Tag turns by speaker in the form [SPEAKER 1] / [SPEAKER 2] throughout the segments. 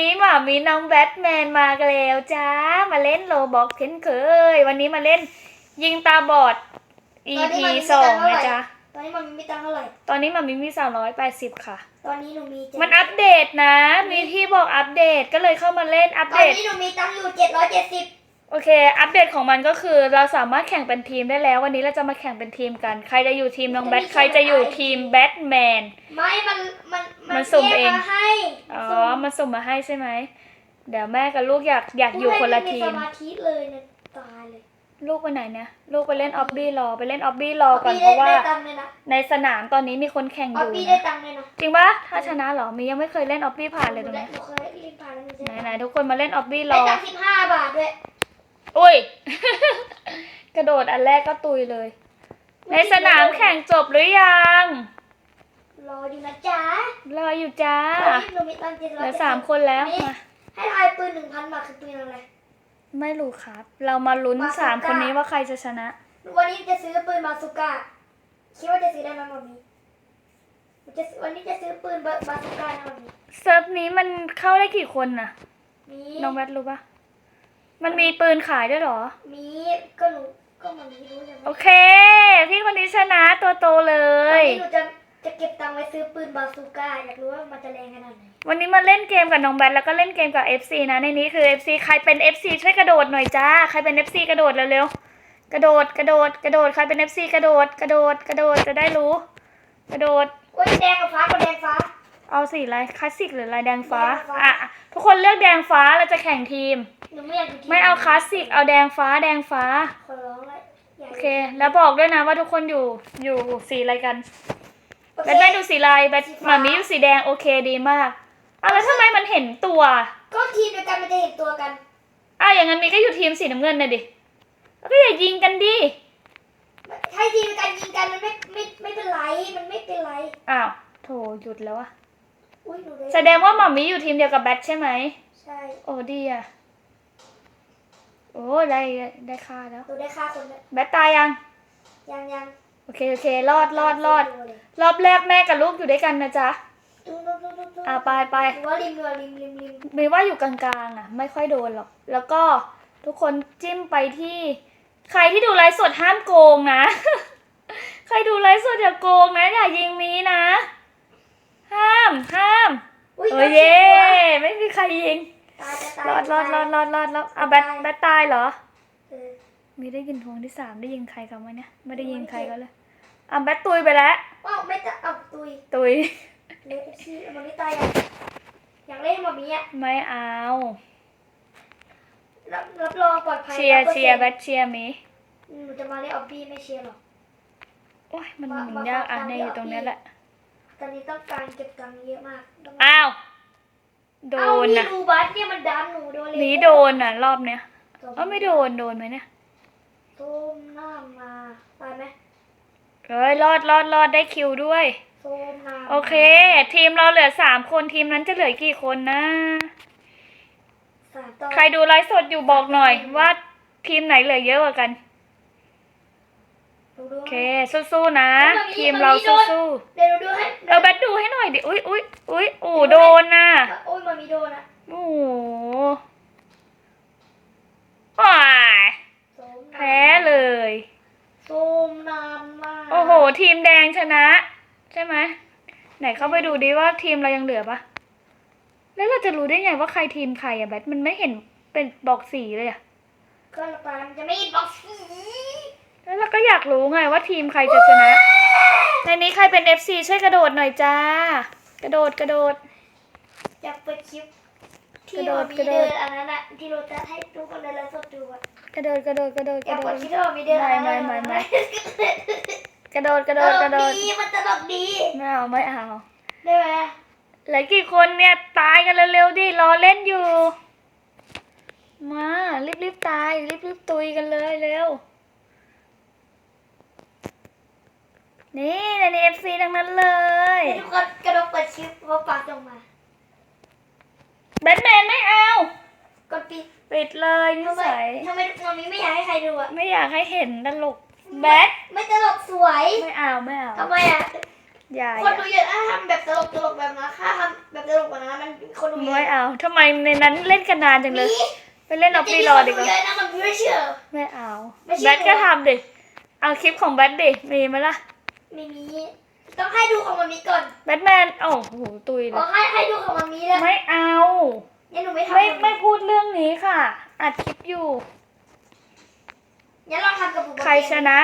[SPEAKER 1] นี้หมามีน้องแบทแมนมากันแล้วจ้า มาเล่นโลบอกเช่นเคย วันนี้มาเล่นยิงตาบอด EP สองนะจ๊ะ
[SPEAKER 2] ตอนนี้มันมีตังค์เท่าไหร่
[SPEAKER 1] ตอนนี้หมามีมีสามร้อยแปดสิบค่ะ
[SPEAKER 2] ตอนนี้หนูมีเจ็ด
[SPEAKER 1] มันอัปเดตนะ มีที่บอกอัปเดตก็เลยเข้ามาเล่นอัป
[SPEAKER 2] ตอ
[SPEAKER 1] เด
[SPEAKER 2] น
[SPEAKER 1] ต
[SPEAKER 2] นี้หนูมีตังค์อยู่เจ็ดร้อยเจ็ดสิบ
[SPEAKER 1] โอเค อัปเดตของมันก็คือเราสามารถแข่งเป็นทีมได้แล้ว วันนี้เราจะมาแข่งเป็นทีมกัน ใครจะอยู่ทีมน้องแบทใครจะอยู่ทีมแบทแมน
[SPEAKER 2] ไม่ มัน มัน
[SPEAKER 1] มันสุ่มเอง
[SPEAKER 2] แยกมาให้
[SPEAKER 1] อ๋อ
[SPEAKER 2] สุ่ม
[SPEAKER 1] มาส่งมาให้ใช่ไหม เดี๋ยวแม่กับลูกอยากอยากอยู่คนละที
[SPEAKER 2] ไมี
[SPEAKER 1] ม
[SPEAKER 2] สมาธิเลยนะตายเลย
[SPEAKER 1] ลูกไปไหนเนี่ย ลูกไปเล่นออบบี้รอ ไปเล่นออบบี้รอก่อน
[SPEAKER 2] พี่
[SPEAKER 1] เพราะว่า
[SPEAKER 2] ได้ได้ตังค์เลยนะ
[SPEAKER 1] ในสนามตอนนี้มีคนแข่งอ
[SPEAKER 2] เอา
[SPEAKER 1] ยู่
[SPEAKER 2] พี่ได้
[SPEAKER 1] นะ
[SPEAKER 2] ตังค์เลยนะ
[SPEAKER 1] จริงปะถ้าชนะเหรอ มียังไม่เคยเล่นออบบี้ผ่านเลยตรง
[SPEAKER 2] ห
[SPEAKER 1] นี้
[SPEAKER 2] นูเคยรีบผ่านแล้วหนู
[SPEAKER 1] ไหน
[SPEAKER 2] ได้
[SPEAKER 1] ไหนทุกคนมาเล่นออบบี้ร
[SPEAKER 2] ได้
[SPEAKER 1] อ
[SPEAKER 2] ตังค์สิบห้าบาทด้วย
[SPEAKER 1] อุ้ย กระโดดอันแรกก็ตุยเลย ในสนามแข่งจบหรือยัง
[SPEAKER 2] รออยู่นะจ๊ะ
[SPEAKER 1] รออยู่จ้า
[SPEAKER 2] ตอนนี้หนูมีตังค์เจ็ด
[SPEAKER 1] เห
[SPEAKER 2] ร้อ
[SPEAKER 1] ลื
[SPEAKER 2] ย
[SPEAKER 1] อสามคนแล้วมา
[SPEAKER 2] ให้ทายปืนหนึ่งพันบาทคือปืนอะไร
[SPEAKER 1] ไม่รู้ครับ เรามาลุ้น
[SPEAKER 2] บาซูก้า
[SPEAKER 1] สามคนนี้ว่าใครจะชนะ
[SPEAKER 2] วันนี้จะซื้อปืนบาซูก้าคิดว่าจะซื้อได้ไหมหมอมีจะซื้อวันนี้จะซื้อปืนบาบาซูก้านะหมอมี
[SPEAKER 1] เซิร์ฟนี้มันเข้าได้กี่คนน่ะ
[SPEAKER 2] มี
[SPEAKER 1] น้องแบทรู้ปะ มันมีปืนขายด้วยเหรอ
[SPEAKER 2] มีก็หนูก็หมอมีรู้ใช่ไหม
[SPEAKER 1] โอเค พี่คนนี้ชนะตัวโตเล
[SPEAKER 2] วัน
[SPEAKER 1] ย
[SPEAKER 2] นี้หนูจะจะเก็บตังค์ไว้ซื้อปืนบาซูก้าอยากรู้ว่ามันจะแรงขนาดไหน
[SPEAKER 1] วันนี้มาเล่นเกมกับน้องแบทแล้วก็เล่นเกมกับ FC นะในนี้คือ FC ใครเป็น FC ช่วยกระโดดหน่อยจ้าใครเป็น FC กระโดดเร็วๆกระโดดกระโดดกระโดดใครเป็น FC กระโดดกระโดดกระโดดจะได้รู้ กระโดด
[SPEAKER 2] โอ้ยแดงกับฟ้ากับแดงฟ้า
[SPEAKER 1] เอาสีอะไรคลาสสิกหรืออะไรแดงฟ้า
[SPEAKER 2] แดงฟ้า
[SPEAKER 1] อะทุกคนเลือกแดงฟ้าเราจะแข่งทีม
[SPEAKER 2] หนูไม่อยากอยู่ที่
[SPEAKER 1] ไม่เอาคลาสสิกเอาแดงฟ้าแดงฟ้า
[SPEAKER 2] ขอร้องเลยอยาก
[SPEAKER 1] โอเค แล้วบอกด้วยนะว่าทุกคนอยู่อยู่สีอะไรกัน
[SPEAKER 2] โอเค
[SPEAKER 1] แบทแม่ดูสีอะไรแบท
[SPEAKER 2] สี
[SPEAKER 1] ห
[SPEAKER 2] ฟ้า
[SPEAKER 1] มามีอยู่สีแดงโอเคดีมากอะแล้วทำไมมันเห็นตัว
[SPEAKER 2] ก็ทีมเดียวกันมันจะเห็นตัวกัน
[SPEAKER 1] อะอย่างนั้นมีก็อยู่ทีมสีน้ำเงินนะดิแล้วก็อย่ายิงกันดิ
[SPEAKER 2] ให้ทีมเดียวกันยิงกันมันไม่ไม่ไม่เป็นไร มันไม่เป็นไร
[SPEAKER 1] อ้าวโถหยุดแล้วอะ
[SPEAKER 2] อุ้ยหนูได้
[SPEAKER 1] แสดงว่าหมามีอยู่ทีมเดียวกับแบทใช่ไหม
[SPEAKER 2] ใช่
[SPEAKER 1] โอ้ดีอะโอ้ได้ได้ค่าแล้ว
[SPEAKER 2] หนูได้ฆ่าคนเนี่ย
[SPEAKER 1] แบทตายยัง
[SPEAKER 2] ยังยัง
[SPEAKER 1] โอเคโอเค รอดรอดรอด รอบแรกแม่กับลูกอยู่ด้วยกันนะจ๊ะ
[SPEAKER 2] ดูดูดูดูดู
[SPEAKER 1] อะไปไป
[SPEAKER 2] หนูว่าริมเรือริมริมริม
[SPEAKER 1] มีว่าอยู่กลางๆอะไม่ค่อยโดนหรอก แล้วก็ทุกคนจิ้มไปที่ ใครที่ดูไลฟ์สดห้ามโกงนะ ใครดูไลฟ์สดอย่าโกงนะอย่ายิงมีนะ ห้ามห้าม
[SPEAKER 2] อุ้ย
[SPEAKER 1] โอ้ยเย่ไม่มีใครยิง
[SPEAKER 2] ตายจะตาย
[SPEAKER 1] รอดรอดรอดรอดรอดรอดอะแบทแบทตายเหรอ
[SPEAKER 2] เออ
[SPEAKER 1] มีได้ยินทวงที่สามได้ยิงใครกันไหมเนี่ยไม่ได้ยิงใครก็เลยอะแบทตุยไปแล้ว
[SPEAKER 2] ว้าวไม่จะเอาตุย
[SPEAKER 1] ตุย
[SPEAKER 2] เล็กซี่มันไม่ตายอยากอยากเล่นแบบนี้อะ
[SPEAKER 1] ไม่เอา
[SPEAKER 2] รับรับรองปลอดภัย
[SPEAKER 1] เชียร์
[SPEAKER 2] 100%
[SPEAKER 1] เชียร์แบทเชียร์มี
[SPEAKER 2] หนูจะมาเล่นออบบี้ไม่เชียร์หรอก
[SPEAKER 1] โอ้ยมัน
[SPEAKER 2] มา
[SPEAKER 1] หมุน
[SPEAKER 2] มายา
[SPEAKER 1] ก
[SPEAKER 2] ขอ
[SPEAKER 1] อะ
[SPEAKER 2] ตังค์
[SPEAKER 1] เนี่ย
[SPEAKER 2] เดี๋
[SPEAKER 1] อ
[SPEAKER 2] ยว
[SPEAKER 1] ยู่ตรงเนี้ย
[SPEAKER 2] พี่
[SPEAKER 1] แหละ
[SPEAKER 2] ตอนนี้ต้องการเก็บตังค์เยอะมากต้อง
[SPEAKER 1] อ้าวโด
[SPEAKER 2] เอ้าน
[SPEAKER 1] นะ
[SPEAKER 2] ดูบัสเนี่ยมันดันหนูโดนเลย
[SPEAKER 1] หนีโดนอะ รอบเนี้ยเออไม่โดนโดนไหมเนี่ย
[SPEAKER 2] ส้มหน้ามาตายไหม
[SPEAKER 1] เอ้ยรอดรอดรอดได้คิวด้วย
[SPEAKER 2] ส้มหน้ามา
[SPEAKER 1] โอเค ทีมเราเหลือสามคนทีมนั้นจะเหลือกี่คนนะ
[SPEAKER 2] สามต่อ
[SPEAKER 1] ใครดูไลฟ์สดอยู่บอกหน่อยว่าทีมไหนเหลือเยอะกว่ากัน
[SPEAKER 2] ดูดู
[SPEAKER 1] โอเคสู้ๆนะทีมเราสู้
[SPEAKER 2] เดี๋ยวดูให้
[SPEAKER 1] ๆเออแบทดูให้หน่อยดิอุ้ยอุ้ยอุ้ยโอ้โดนน่ะ
[SPEAKER 2] โอ้ยมันมีโดนอะ
[SPEAKER 1] โอ้โหว้าย
[SPEAKER 2] ส้มหน้า
[SPEAKER 1] แพ้เลย
[SPEAKER 2] ส้มหน้ามา
[SPEAKER 1] โอ้โห ทีมแดงชนะ ใช่ไหมไหนเข้าไปดูดิว่าทีมเรายังเหลือปะแล้วเราจะรู้ได้ไงว่าใครทีมใครอะแบทมันไม่เห็นเป็นบอกสีเลยอะ
[SPEAKER 2] ก็ตามจะไม่บอกสี
[SPEAKER 1] แล้วเราก็อยากรู้ไงว่าทีมใครจะชนะ ในนี้ใครเป็น FC ช่วยกระโดดหน่อยจ้า กระโดดกระโดด
[SPEAKER 2] อยากเปิดคลิปที่
[SPEAKER 1] กระโด
[SPEAKER 2] เรา
[SPEAKER 1] ด
[SPEAKER 2] มี
[SPEAKER 1] กระโด
[SPEAKER 2] เดิ
[SPEAKER 1] ด
[SPEAKER 2] นอันนั้นอะที่เราจะให้ทุกคนในไลฟ์สดดูอะ
[SPEAKER 1] กระโดดกระโดดกระโดด
[SPEAKER 2] อกยาก
[SPEAKER 1] ระโด
[SPEAKER 2] เปิ
[SPEAKER 1] ด
[SPEAKER 2] ด คลิปที่เรามีเดินอันนั้น
[SPEAKER 1] ไม่ไม่ไม่ไม่ กระโดดกระ
[SPEAKER 2] ต
[SPEAKER 1] โดด
[SPEAKER 2] ล
[SPEAKER 1] กระ
[SPEAKER 2] ก
[SPEAKER 1] โดด
[SPEAKER 2] ดีมันตลกดี
[SPEAKER 1] ไม่เอาไม่เอา
[SPEAKER 2] ได้ไหม
[SPEAKER 1] เหลือกี่คนเนี่ยตายกันเร็วๆดิรอเล่นอยู่ มารีบๆตายรีบๆตุยกันเลยเร็ว นี่ในนี้ FC ทั้งนั้นเลย
[SPEAKER 2] ให้ทุกคนกระโดดเปิดคลิปเพราะปากส่งมา
[SPEAKER 1] แบทแมนไม่เอา
[SPEAKER 2] กดปิด
[SPEAKER 1] ปิดเลยนิ
[SPEAKER 2] ทำไม
[SPEAKER 1] สัย
[SPEAKER 2] ทำไมมันมีไม่อยากให้ใครดูอะ
[SPEAKER 1] ไม่อยากให้เห็นตลกแบท
[SPEAKER 2] ไม่ตลกสวย
[SPEAKER 1] ไม่เอาไม่เอา
[SPEAKER 2] ทำไมอะ
[SPEAKER 1] อย่า
[SPEAKER 2] คน
[SPEAKER 1] อย่า
[SPEAKER 2] ดูเยอะถ้าทำแบบตลกตลกแบบนั้นค่าทำแบบตสนุกกว่านั้นมันคนดู
[SPEAKER 1] ไม่เอาทำไมในนั้นเล่นกันนานจังเลยไปเล่นออฟ
[SPEAKER 2] จริ
[SPEAKER 1] ฟี่
[SPEAKER 2] งๆ
[SPEAKER 1] รอ
[SPEAKER 2] คน
[SPEAKER 1] ดี
[SPEAKER 2] ดู
[SPEAKER 1] กว่า
[SPEAKER 2] เยอะนะมันไม่เชื่อ
[SPEAKER 1] ไม่เอา
[SPEAKER 2] ไม่ใช่
[SPEAKER 1] แบทก็ทำดิ เอาคลิปของแบทดิ มีไหมล่ะ
[SPEAKER 2] ไม่มีต้องให้ดูของมันมีก่อน
[SPEAKER 1] แบทแมนโอ้โหตุยเล
[SPEAKER 2] บอก
[SPEAKER 1] ย
[SPEAKER 2] ให้ให้ดูของมันมีแล้ว
[SPEAKER 1] ไม่เอา
[SPEAKER 2] งั้นหนูไม่ทำ
[SPEAKER 1] ไม่ไม่พูดเรื่องนี้ค่ะอัดคลิปอยู่
[SPEAKER 2] งั้นลองทำกับบุ๋ม
[SPEAKER 1] ใครชนะ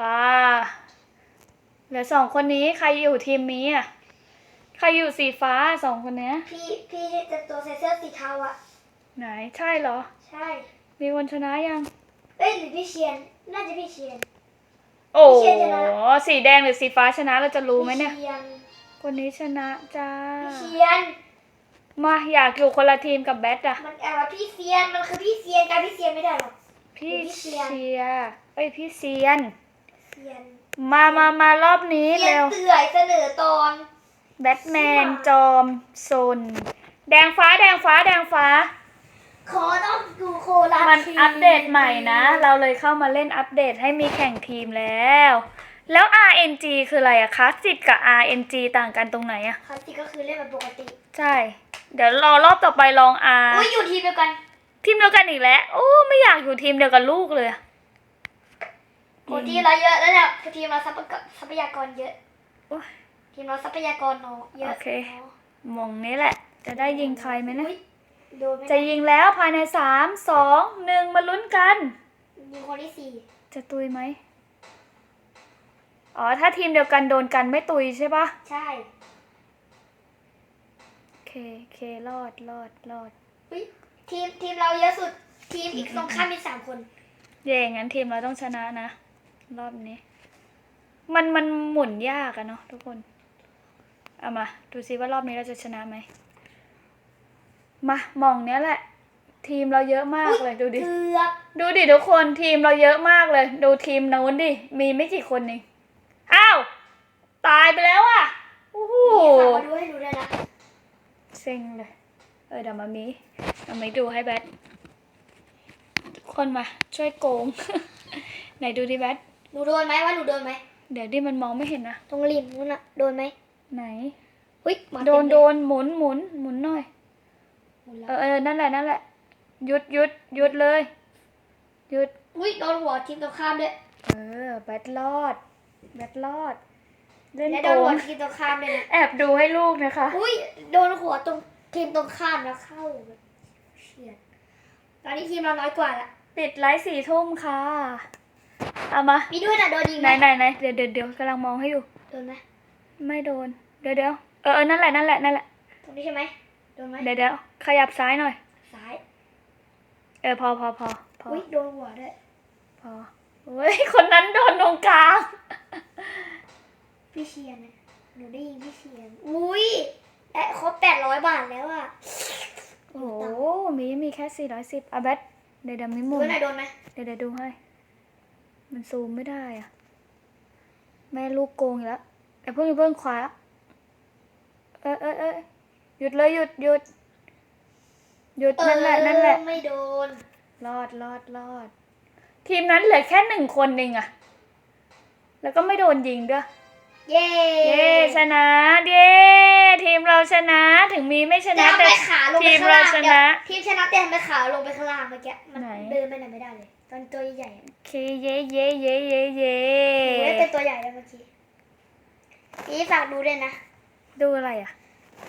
[SPEAKER 1] อ่าเหลือสองคนนี้ใครอยู่ทีมนี้อะ ใครอยู่สีฟ้าสองคนเนี้ย
[SPEAKER 2] พี่พี่ที่จะตัวใส่เสื้อสีเทาอะ
[SPEAKER 1] ไหนใช่เหรอ
[SPEAKER 2] ใช่
[SPEAKER 1] มีคนชนะยัง
[SPEAKER 2] เอ้ยหรือพี่เชียน น่าจะพี่เชียน
[SPEAKER 1] โอ้
[SPEAKER 2] พี่เชียร์ชนะ
[SPEAKER 1] สีแดงหรือสีฟ้าชนะเราจะรู้ไหมเนี่ย
[SPEAKER 2] พี่เชียน
[SPEAKER 1] คนนี้ชนะจ้า
[SPEAKER 2] พี่เชียน
[SPEAKER 1] มาอยากอยู่คนละทีมกับแบทอะ
[SPEAKER 2] มันเอาพี่เซียน มันคือพี่เซียนการพี่เซียนไม่ได้หรอก
[SPEAKER 1] พี่
[SPEAKER 2] พี่เซี
[SPEAKER 1] เชี
[SPEAKER 2] ยน
[SPEAKER 1] ยร์เอ้ยพี่เซียน
[SPEAKER 2] เซียน
[SPEAKER 1] มามามารอบนี้
[SPEAKER 2] เซียน
[SPEAKER 1] เร็ว
[SPEAKER 2] เตื่อยเสนอตอน
[SPEAKER 1] แบทแมนจอมซนแดงฟ้าแดงฟ้าแดงฟ้า
[SPEAKER 2] ขอต้องดูโคราช
[SPEAKER 1] มัน
[SPEAKER 2] ที
[SPEAKER 1] อัปเดตใหม่นะ เราเลยเข้ามาเล่นอัปเดตให้มีแข่งทีมแล้ว แล้ว RNG คืออะไรอะคลาสสิกกับ RNG ต่างกันตรงไหนอะ
[SPEAKER 2] คลาสสิกก็คือเล่นแบบปกติ
[SPEAKER 1] ใช่ เดี๋ยวรอรอบต่อไปลอง R
[SPEAKER 2] อุ้ยอยู่ทีมเดียวกัน
[SPEAKER 1] ทีมเดียวกันอีกแล้ว โอ้ไม่อยากอยู่ทีมเดียวกับลูกเลยอะ
[SPEAKER 2] โอ้ทีมเราเยอะแล้วเนี่ยทีมเราทรัพยากรทรัพยากรเยอะ
[SPEAKER 1] โอ้ย
[SPEAKER 2] ทีมเราทรัพยากรน้อยเยอะ
[SPEAKER 1] โอเคมองนี้แหละ จะได้ยิงใครไหมนะ
[SPEAKER 2] อุ๊ยโดนไหม
[SPEAKER 1] จะยิงแล้วภายในสามสองหนึ่งมาลุ้นกัน
[SPEAKER 2] ยิงคนที่สี่
[SPEAKER 1] จะตุยไหมอ๋อ ถ้าทีมเดียวกันโดนกันไม่ตุยใช่ปะ
[SPEAKER 2] ใช่
[SPEAKER 1] เคเครอดรอดรอด
[SPEAKER 2] อุ๊ยทีมทีมเราเยอะสุด ทีมอีกตรงข้ามมีสามคน
[SPEAKER 1] เย่งั้นทีมเราต้องชนะนะ รอบนี้ มันมันหมุนยากอะเนาะทุกคน เอามา ดูซิว่ารอบนี้เราจะชนะไหม มามองเนี้ยแหละ ทีมเราเยอะมากเลยดูดิ
[SPEAKER 2] เกือบ
[SPEAKER 1] ดูดิทุกคนทีมเราเยอะมากเลย ดูทีมนู้นดิ มีไม่กี่คนเองอ้าว ตายไปแล้วอะโอ้โห
[SPEAKER 2] นี่ฝากมาดูให้ดูด้วยนะ
[SPEAKER 1] เซ็งเลย เออเดี๋ยวมามีมามีดูให้แบททุกคนมา ช่วยโกง ไหนดูดิแบท
[SPEAKER 2] หนูโดนไหมว่าหนูโดนไหม
[SPEAKER 1] เดี๋ยวดิมันมองไม่เห็นนะ
[SPEAKER 2] ตรงริมนู้นอะโดนไหม
[SPEAKER 1] ไหน
[SPEAKER 2] อุ้ยมา
[SPEAKER 1] โดน
[SPEAKER 2] เต็มเลย
[SPEAKER 1] โดนหมุนหมุนหมุนหน่อย
[SPEAKER 2] หมดแล้ว
[SPEAKER 1] เออเออนั่นแหละนั่นแหละหยุดหยุดหยุดเลยหยุด
[SPEAKER 2] อุ้ยโดนหัวทีมตรงข้ามด้วย
[SPEAKER 1] เออแบทรอดแบทรอดเล่น
[SPEAKER 2] และ
[SPEAKER 1] โก
[SPEAKER 2] โดนหัว
[SPEAKER 1] ง
[SPEAKER 2] ทีมตรงข้ามด้วยนะ
[SPEAKER 1] แอบดูให้ลูกนะคะ
[SPEAKER 2] อุ้ยโดนหัวตรงทีมตรงข้ามแล้วเข้าแบบเฉียดตอนนี้ทีมเราน้อยกว่าละ
[SPEAKER 1] ปิดไลฟ์สี่ทุ่มค่ะเอามา
[SPEAKER 2] มีด้วยนะโดนยิง
[SPEAKER 1] ไหน
[SPEAKER 2] ไหม
[SPEAKER 1] ไหนไหนเดี๋ยวเดี๋ยวเดี๋ยวกำลังมองให้อยู่
[SPEAKER 2] โดนไหม
[SPEAKER 1] ไม่โดน เดี๋ยวเดี๋ยวเออเออนั่นแหละนั่นแหละนั่นแหละ
[SPEAKER 2] ตรงนี้ใช่ไหม โดนไหม
[SPEAKER 1] เดี๋ยวเดี๋ยวขยับซ้ายหน่อย
[SPEAKER 2] ซ้าย
[SPEAKER 1] เออพอพอพอพอ
[SPEAKER 2] อุ้ยโดนหัวด้วย
[SPEAKER 1] พอเฮ้ยคนนั้นโดนตรงกลาง
[SPEAKER 2] พี่เชียนนะหนูได้ยินพี่เชียนอุ้ยได้ครบแปดร้อยบาทแล้วอะ
[SPEAKER 1] โอ้โหมีมีแค่สี่ร้อยสิบอะแบทเดี๋ยวเดี๋ยวมีห
[SPEAKER 2] ดู
[SPEAKER 1] มุน
[SPEAKER 2] หน่อยโดนไหม
[SPEAKER 1] เดี๋ยวเดี๋ยวดูให้ มันซูมไม่ได้อะ แม่ลูกโกงอีกแล้วไอ้เพิ่งไอ้เพิ่งขวาเออเออเออ หยุดเลยหยุดหยุดหยุดนั่นแหละนั่นแหละ
[SPEAKER 2] เออไม่โดน
[SPEAKER 1] รอดรอดรอด ทีมนั้นเหลือแค่หนึ่งคนเองอะแล้วก็ไม่โดนยิงด้วย
[SPEAKER 2] เย้
[SPEAKER 1] เย้ชนะ เย้ทีมเราชนะถึงมีไม่ช
[SPEAKER 2] แต่
[SPEAKER 1] นะ
[SPEAKER 2] ทำ
[SPEAKER 1] แต่
[SPEAKER 2] ไมขาลงไป
[SPEAKER 1] ทีม
[SPEAKER 2] ข้าง
[SPEAKER 1] เรา
[SPEAKER 2] ล่าง
[SPEAKER 1] ช
[SPEAKER 2] เดี๋ยว
[SPEAKER 1] นะ
[SPEAKER 2] ทีมชนะแต่ทำไมขาลงไปข้างล่างเมื่อกี้มัน
[SPEAKER 1] ไหน
[SPEAKER 2] เดินไปไหนไม่ได้เลย ตอนตัวใหญ่ๆอะ
[SPEAKER 1] โอเคเย้เย้เย้เย้เย้
[SPEAKER 2] หนูได้เป็นตัวใหญ่แล้วเมื่อกี้นี่ฝากดูด้วยนะ
[SPEAKER 1] ดูอะไรอะ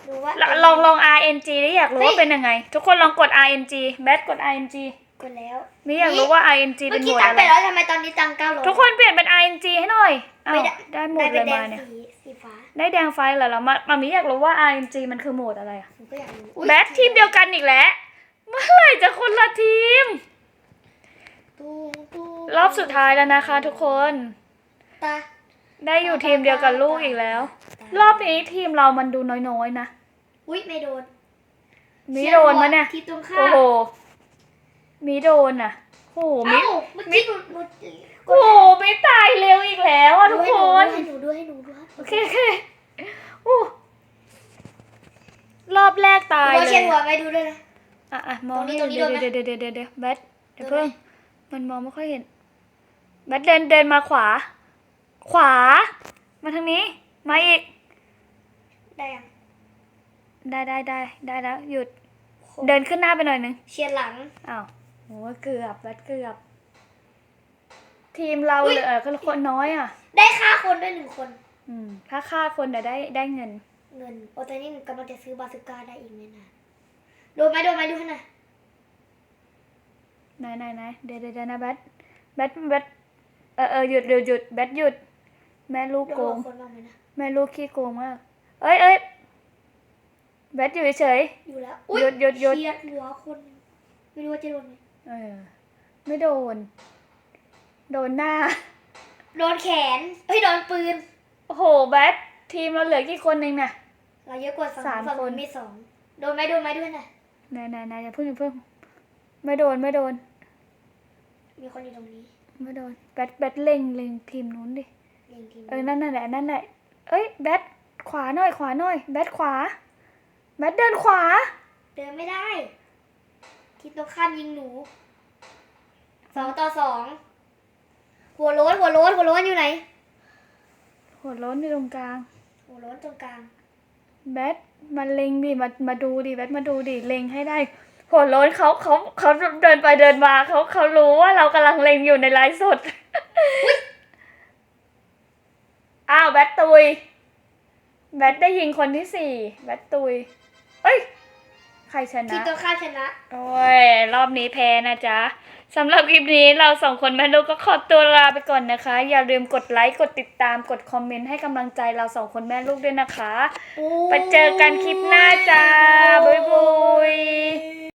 [SPEAKER 2] ดูว่า
[SPEAKER 1] ลลองลอง RNG ได้อยากรู้
[SPEAKER 2] เฮ้ย
[SPEAKER 1] ว่าเป็นยังไง ทุกคนลองกด RNG แบทกด RNG
[SPEAKER 2] กดแล้ว
[SPEAKER 1] มีอยากรู้ว่า RNG
[SPEAKER 2] เมื่
[SPEAKER 1] เป็
[SPEAKER 2] อนกี้
[SPEAKER 1] โหมด
[SPEAKER 2] ตัง
[SPEAKER 1] อะ
[SPEAKER 2] ไป
[SPEAKER 1] ไร
[SPEAKER 2] แล้วทำไมตอนนี้ตังเก้าร้อย
[SPEAKER 1] ทุกคนเปลี่ยนเป็น RNG ให้หน่อยอ้าว
[SPEAKER 2] ไม่ได้
[SPEAKER 1] ได้โหมด
[SPEAKER 2] ได้
[SPEAKER 1] อะไร
[SPEAKER 2] เป็นแด
[SPEAKER 1] มางเนี่ย
[SPEAKER 2] สีสีฟ้า
[SPEAKER 1] ได้แดงไฟเหรอแล้วมามามีอยากรู้ว่า RNG มันคือโหมดอะไรอะ
[SPEAKER 2] หนูก็อยากรู้อุ๊ย
[SPEAKER 1] แบททีมเดียวกันอีกแล้วเมื่อไหร่จะคนละทีม
[SPEAKER 2] ตุ้งตุ้ง
[SPEAKER 1] รอบสุดท้ายแล้วนะคะ ทุกคน
[SPEAKER 2] ตา
[SPEAKER 1] ได้อยู่ทีมเดียวกับลูกอีกแล้ว รอบนี้ทีมเรามันดูน้อยๆนะ
[SPEAKER 2] อุ้ยไม่โดน
[SPEAKER 1] มีโดนมาเนี่ย
[SPEAKER 2] ทีมตรงข้า
[SPEAKER 1] โอ้
[SPEAKER 2] ม
[SPEAKER 1] โห มีโดนอะโอ้โหมี
[SPEAKER 2] เอ้าเมื่อกี้หนูหนู
[SPEAKER 1] โอ้โหไม่ตายเร็วอีกแล้วอะทุกคน
[SPEAKER 2] ให้หนูดูให้หนูดูให้หนูดู
[SPEAKER 1] โอเคโอเคอู้รอบแรกตาย
[SPEAKER 2] หนู
[SPEAKER 1] เล
[SPEAKER 2] เชีย
[SPEAKER 1] ย
[SPEAKER 2] นหัวไปดูด้วยนะ
[SPEAKER 1] อะอะมอง
[SPEAKER 2] ตรงนี้
[SPEAKER 1] ให้
[SPEAKER 2] ตรงนี้
[SPEAKER 1] เดี๋ยว
[SPEAKER 2] โดนไหม
[SPEAKER 1] เดี๋ยวเดี๋ยวเดี๋ยวเดี๋ยวแบทเดี๋ยว
[SPEAKER 2] โดนไหม
[SPEAKER 1] เพิ่งมันมองไม่ค่อยเห็นแบทเดินเดินมาขวา ขวา มาทางนี้ มาอีก
[SPEAKER 2] ได้ยัง
[SPEAKER 1] ได้ได้ได้ได้แล้วหยุด เดินขึ้นหน้าไปหน่อยหนึง
[SPEAKER 2] เชียร์หลัง
[SPEAKER 1] อ้าวโหเกือบแบทเกือบ ทีมเรา
[SPEAKER 2] อุ๊ย
[SPEAKER 1] เหลือคนน้อยอะ
[SPEAKER 2] ได้ค่าคนด้วยหนึ่งคน
[SPEAKER 1] อืมถ้าฆ่าคนเดี๋ยวได้ได้เงิน
[SPEAKER 2] เงินโอตอนนี้กำลังจะซื้อบาสุก้าได้อีกไม่นานโดนไหมโดนไหมดูให้หน่อย
[SPEAKER 1] ไหนไหนไหนเดี๋ยวเดี๋ยวเดี๋ยวนะแบทแบทแบทเออเออหยุดหยุดหยุดแบทหยุด แม่ลูก
[SPEAKER 2] โด
[SPEAKER 1] โก
[SPEAKER 2] น
[SPEAKER 1] ง
[SPEAKER 2] คนบ้างไหมนะ
[SPEAKER 1] แม่ลูกขี้โกงมาก เอ้ยเอ้ยแบทอยู่เฉย
[SPEAKER 2] อยู่แล้ว
[SPEAKER 1] หยุดหยุดหยุด
[SPEAKER 2] เชียร์หัวคนไม่รู้ว่าจะโดนไหม
[SPEAKER 1] ๆเออ ไม่โดน โดนหน้า
[SPEAKER 2] โดนแขนเฮ้ยโดนปืน
[SPEAKER 1] โอ้โหแบททีมเราเหลือกี่คนเองน่ะ
[SPEAKER 2] เราเยอะกว่าฝั่ง
[SPEAKER 1] สาม
[SPEAKER 2] ฝั่ง
[SPEAKER 1] คน
[SPEAKER 2] มีสองโดนไหมโดนไหมด้วยหน่อย
[SPEAKER 1] ไหนไหนไหนอย่าเพิ่งอย่าเพิ่งไม่โดนไม่โดน
[SPEAKER 2] มีคนอยู่ตรงนี้
[SPEAKER 1] ไม่โดนแบทแบทเล็งเล็งทีมนู้นดิ
[SPEAKER 2] เรียงทีม
[SPEAKER 1] เออ นั่นน่ะแหละนั่นแหละเอ้ย แบท ขวาหน่อย ขวาหน่อย แบทขวา แบทเดินขวา
[SPEAKER 2] เดินไม่ได้ คิดตรงข้ามยิงหนู สองต่อสอง หัวโล้น หัวโล้น หัวโล้นอยู่ไหน
[SPEAKER 1] หัวโล้นอยู่ตรงกลาง
[SPEAKER 2] หัวโล้นตรงกลาง
[SPEAKER 1] แบท มาเล็งดิ มา มาดูดิ แบท มาดูดิ เล็งให้ได้ หัวโล้นเขาเขาเขาเดินไปเดินมาเขาเขารู้ว่าเรากำลังเล็งอยู่ในไลฟ์สด อ้าวแบทตุย แบทได้ยิงคนที่สี่แบทตุย เอ้ย ใครชนะ
[SPEAKER 2] ที่ตรงข้ามชนะ
[SPEAKER 1] โอ้ย รอบนี้แพ้นะจ๊ะสำหรับคลิปนี้เราสองคนแม่ลูกก็ขอตัวลาไปก่อนนะคะ อย่าลืมกดไลค์ กดติดตาม กดคอมเมนต์ให้กำลังใจเราสองคนแม่ลูกด้วยนะคะ ไปเจอกันคลิปหน้าจ้า บ๊ายบาย